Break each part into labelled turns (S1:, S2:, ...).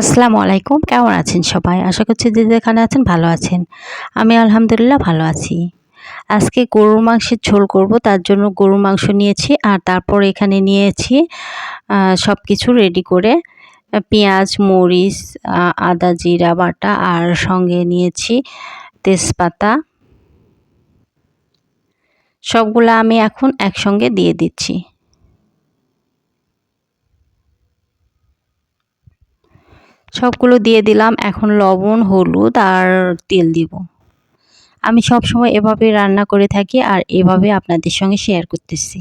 S1: আসসালামু আলাইকুম। কেমন আছেন সবাই? আশা করছি যে যেখানে আছেন ভালো আছেন। আমি আলহামদুলিল্লাহ ভালো আছি। আজকে গরুর মাংসের ঝোল করব, তার জন্য গরুর মাংস নিয়েছি আর তারপর এখানে নিয়েছি সব কিছু রেডি করে পেঁয়াজ, মরিচ আদা, জিরা, বাটা আর সঙ্গে নিয়েছি তেজপাতা। সবগুলো আমি এখন একসঙ্গে দিয়ে দিচ্ছি। সবগুলো দিয়ে দিলাম। এখন লবণ, হলুদ আর তেল দিব। আমি সব সময় এভাবে রান্না করে থাকি আর এভাবে আপনাদের সঙ্গে শেয়ার করতেছি।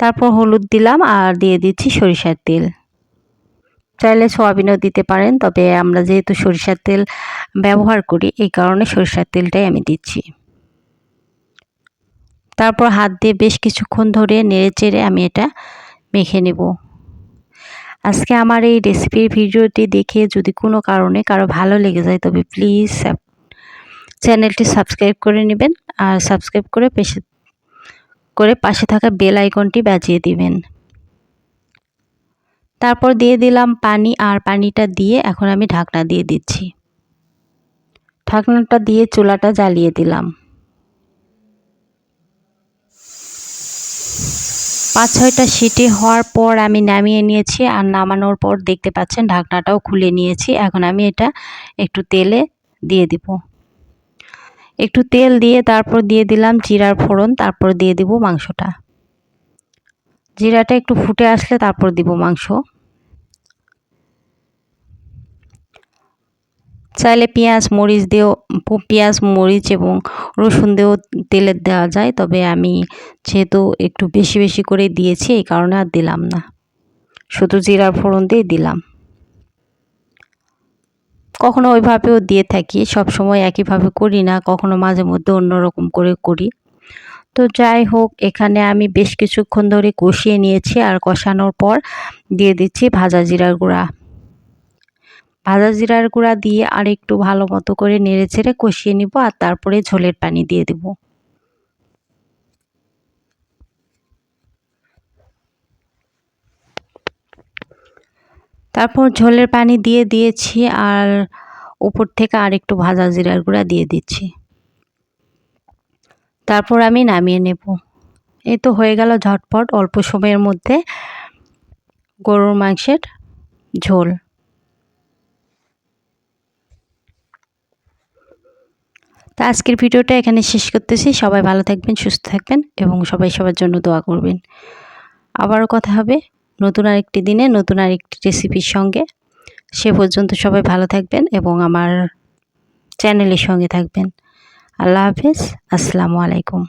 S1: তারপর হলুদ দিলাম আর দিয়ে দিচ্ছি সরিষার তেল। চাইলে সোয়াবিনও দিতে পারেন, তবে আমরা যেহেতু সরিষার তেল ব্যবহার করি, এই কারণে সরিষার তেলটাই আমি দিচ্ছি। তারপর হাত দিয়ে বেশ কিছুক্ষণ ধরে নেড়ে চেড়ে আমি এটা মেখে নেব। আজকে আমার এই রেসিপির ভিডিওটি দেখে যদি কোনো কারণে কারও ভালো লেগে যায়, তবে প্লিজ চ্যানেলটি সাবস্ক্রাইব করে নেবেন আর সাবস্ক্রাইব করে পেশে করে পাশে থাকা বেল আইকনটি বাজিয়ে দিবেন। তারপর দিয়ে দিলাম পানি আর পানিটা দিয়ে এখন আমি ঢাকনা দিয়ে দিচ্ছি। ঢাকনাটা দিয়ে চুলাটা জ্বালিয়ে দিলাম। পাঁচ ছয়টা সিটি হওয়ার পর আমি নামিয়ে নিয়েছি আর নামানোর পর দেখতে পাচ্ছেন ঢাকনাটাও খুলে নিয়েছি। এখন আমি এটা একটু তেলে দিয়ে দিব। একটু তেল দিয়ে তারপর দিয়ে দিলাম জিরার ফোড়ন, তারপর দিয়ে দিব মাংসটা। জিরাটা একটু ফুটে আসলে তারপর দিব মাংস। চাইলে পেঁয়াজ, মরিচ দিয়েও, পেঁয়াজ, মরিচ এবং রসুন দিয়েও তেলের দেওয়া যায়। তবে আমি যেহেতু একটু বেশি বেশি করে দিয়েছি, এই কারণে আর দিলাম না। শুধু জিরার ফোড়ন দিয়ে দিলাম। কখনো ওইভাবেও দিয়ে থাকি সব সময় একইভাবে করি না, কখনো মাঝে মধ্যে অন্যরকম করে করি। তো যাই হোক, এখানে আমি বেশ কিছুক্ষণ ধরে কষিয়ে নিয়েছি আর কষানোর পর দিয়ে দিচ্ছি ভাজা জিরার গুঁড়া। ভাজা জিরার গুঁড়া দিয়ে আর একটু ভালো মতো করে নেড়ে চেড়ে কষিয়ে নিব আর তারপরে ঝোলের পানি দিয়ে দেব। তারপর ঝোলের পানি দিয়ে দিয়েছি আর উপর থেকে আর একটু ভাজা জিরার গুঁড়া দিয়ে দিচ্ছি। তারপর আমি নামিয়ে নেব। এই তো হয়ে গেল ঝটপট অল্প সময়ের মধ্যে গরুর মাংসের ঝোল তো আজকের ভিডিওটা এখানে শেষ করতেছি। সবাই ভালো থাকবেন, সুস্থ থাকবেন এবং সবাই সবার জন্য দোয়া করবেন। আবারও কথা হবে নতুন আরেকটি দিনে, নতুন আরেকটি রেসিপির সঙ্গে। সে পর্যন্ত সবাই ভালো থাকবেন এবং আমার চ্যানেলের সঙ্গে থাকবেন। আল্লাহ হাফেজ। আসসালামু আলাইকুম।